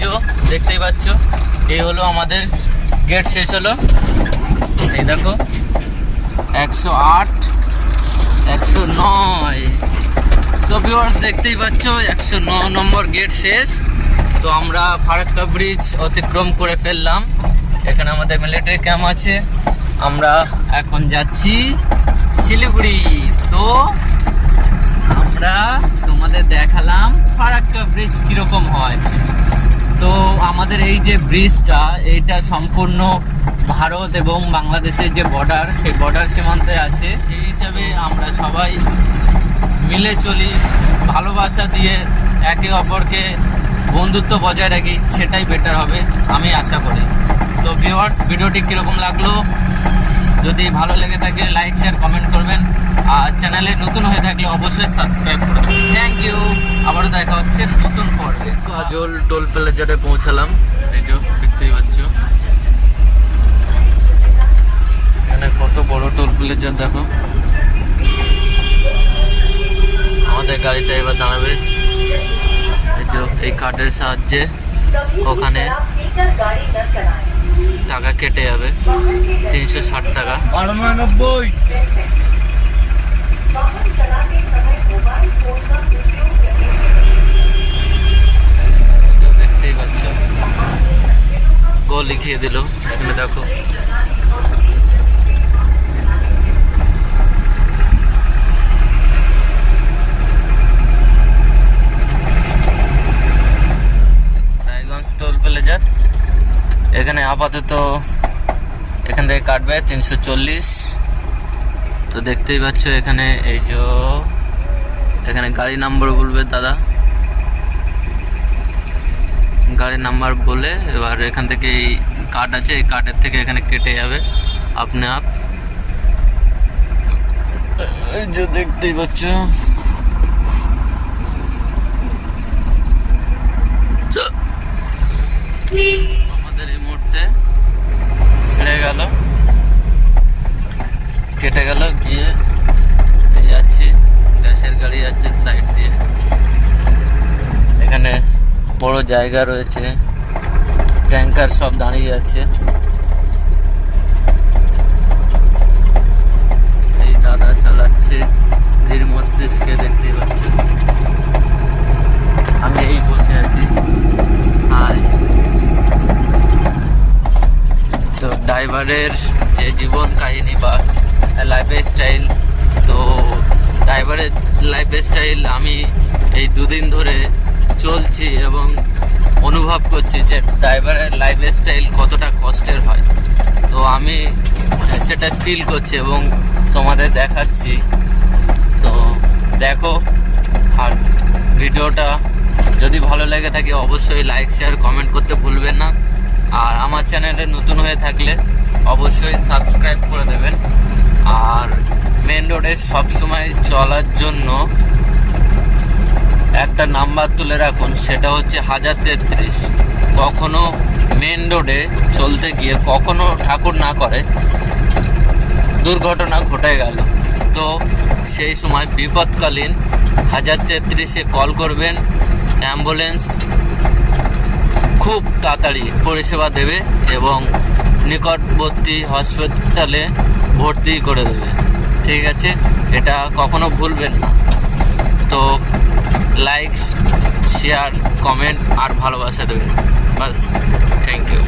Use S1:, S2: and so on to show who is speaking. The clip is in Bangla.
S1: যে দেখতেই পাচ্ছ। এই হলো আমাদের গেট শেষ হলো। এই দেখো, একশো আট, একশো নয়। সো ভিউয়ার্স দেখতেই পাচ্ছ, একশো ন নম্বর গেট শেষ। তো আমরা ফারাক্কা ব্রিজ অতিক্রম করে ফেললাম। এখানে আমাদের মিলিটারি ক্যাম্প আছে। আমরা এখন যাচ্ছি শিলিগুড়ি। তো আমরা তোমাদের দেখালাম ফারাক্কা ব্রিজ কীরকম হয়। আমাদের এই যে ব্রিজটা এইটা সম্পূর্ণ ভারত এবং বাংলাদেশের যে বর্ডার সেই বর্ডার সীমান্তে আছে। সেই হিসাবে আমরা সবাই মিলে চলি ভালোবাসা দিয়ে একে অপরকে বন্ধুত্ব বজায় রাখি, সেটাই বেটার হবে, আমি আশা করি। তো ভিউয়ার্স ভিডিওটি কীরকম লাগল? যদি ভালো লেগে থাকে লাইক শেয়ার কমেন্ট করবেন। আর চ্যানেলে নতুন হয়ে থাকলে অবশ্যই সাবস্ক্রাইব করবেন। থ্যাংক ইউ আবারও দেখা হচ্ছে নতুন পর্বে। কাজল টোল প্লাজারে পৌঁছালাম। এই যে, দেখতেই পাচ্ছ। এখানে কত বড় টোল প্লাজা দেখো। আমাদের গাড়িটা এবার দাঁড়াবে। এই যে, এই কার্ডের সাহায্যে। ওখানে টাকা কেটে যাবে তিনশো ষাট টাকা। দেখতেই পাচ্ছ। গো লিখিয়ে দিল এখানে দেখো রায়গঞ্জ টোল প্লাজার এখানে আপাতত এখান থেকে কাটবে তিনশো চল্লিশ। তো দেখতেই পাচ্ছ এখানে এই যে এখানে গাড়ি নাম্বার বলবে দাদা। গাড়ির নাম্বার বলে এবার এখান থেকে এই কার্ড আছে, এই কার্ডের থেকে এখানে কেটে যাবে আপনি আপ। যে দেখতেই পাচ্ছ আমাদের এই মুহূর্তে ছেড়ে গেল কেটে গেল গিয়ে এই যাচ্ছি গ্যাসের গাড়ি যাচ্ছে সাইড দিয়ে। এখানে বড় জায়গা রয়েছে। ট্যাঙ্কার সব দাঁড়িয়ে আছে। এই দাদা চালাচ্ছে। ধীর মস্তিষ্কে দেখতেই পাচ্ছ। আমি এই বসে আছি। হাই তো ড্রাইভারের যে জীবন কাহিনী বা লাইফ স্টাইল তো ড্রাইভারের লাইফ স্টাইল আমি এই দুদিন ধরে চলছি এবং অনুভব করছি যে ড্রাইভারের লাইফ স্টাইল কতটা কষ্টের হয়। তো আমি সেটা ফিল করছি এবং তোমাদের দেখাচ্ছি। তো দেখো, আর ভিডিওটা যদি ভালো লেগে থাকে অবশ্যই লাইক শেয়ার কমেন্ট করতে ভুলবেন না। আর আমার চ্যানেলে নতুন হয়ে থাকলে অবশ্যই সাবস্ক্রাইব করে দেবেন। আর মেন রোডে সবসময় চলার জন্য একটা নাম্বার তুলে রাখুন, সেটা হচ্ছে হাজার তেত্রিশ। কখনো মেন রোডে চলতে গিয়ে কখনো ঠাকুর না করে, দুর্ঘটনা ঘটে গেল। তো সেই সময় বিপদকালীন হাজার তেত্রিশে কল করবেন অ্যাম্বুলেন্স খুব তাড়াতাড়ি পরিষেবা দেবে এবং নিকটবর্তী হসপিটালে ভর্তি করে দেবে। ঠিক আছে, এটা কখনো ভুলবেন না। তো লাইকস শেয়ার কমেন্ট আর ভালোবাসা দেবেন। বাস থ্যাংক ইউ